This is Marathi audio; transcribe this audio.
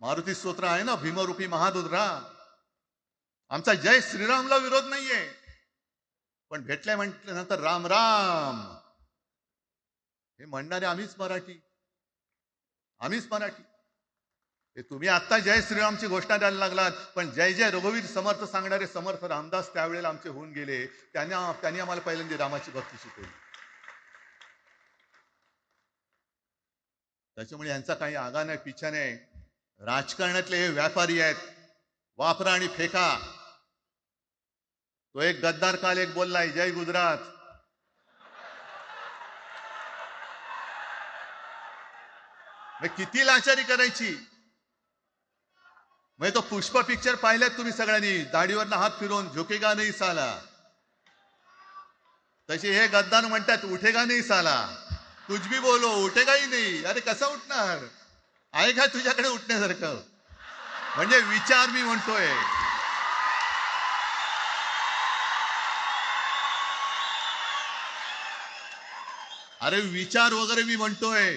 मारुती स्तोत्र आहे ना भीमरूपी महारुद्रा आमचा जय श्रीरामला विरोध नाहीये. पण भेटल्या म्हटल्यानंतर राम राम. हे म्हणणारे आम्हीच मराठी. आम्हीच मराठी. हे तुम्ही आता जय श्रीरामची घोषणा द्यायला लागलात पण जय जय रघुवीर समर्थ सांगणारे समर्थ रामदास त्यावेळेला आमचे होऊन गेले. त्यांना त्यांनी आम्हाला पहिल्यांदा रामाची भक्ती शिकवली. त्याच्यामुळे यांचा काही आगा नाही पिछा नाही. राजकारणातले हे व्यापारी आहेत. वापरा आणि फेका. तो एक गद्दार काल एक बोललाय जय गुजरात. मग किती लाचारी करायची? म्हणजे तो पुष्प पिक्चर पाहिल्यात तुम्ही सगळ्यांनी. दाढीवरनं हात फिरवून झोकेगा नाही साला. तसे हे गद्दार म्हणतात उठेगा नाही साला. तुझ भी बोलो उठेगाही नाही अरे कसा उठणार? आहे का तुझ्याकडे उठण्यासारखं? म्हणजे विचार मी म्हणतोय. अरे विचार वगैरे मी म्हणतोय.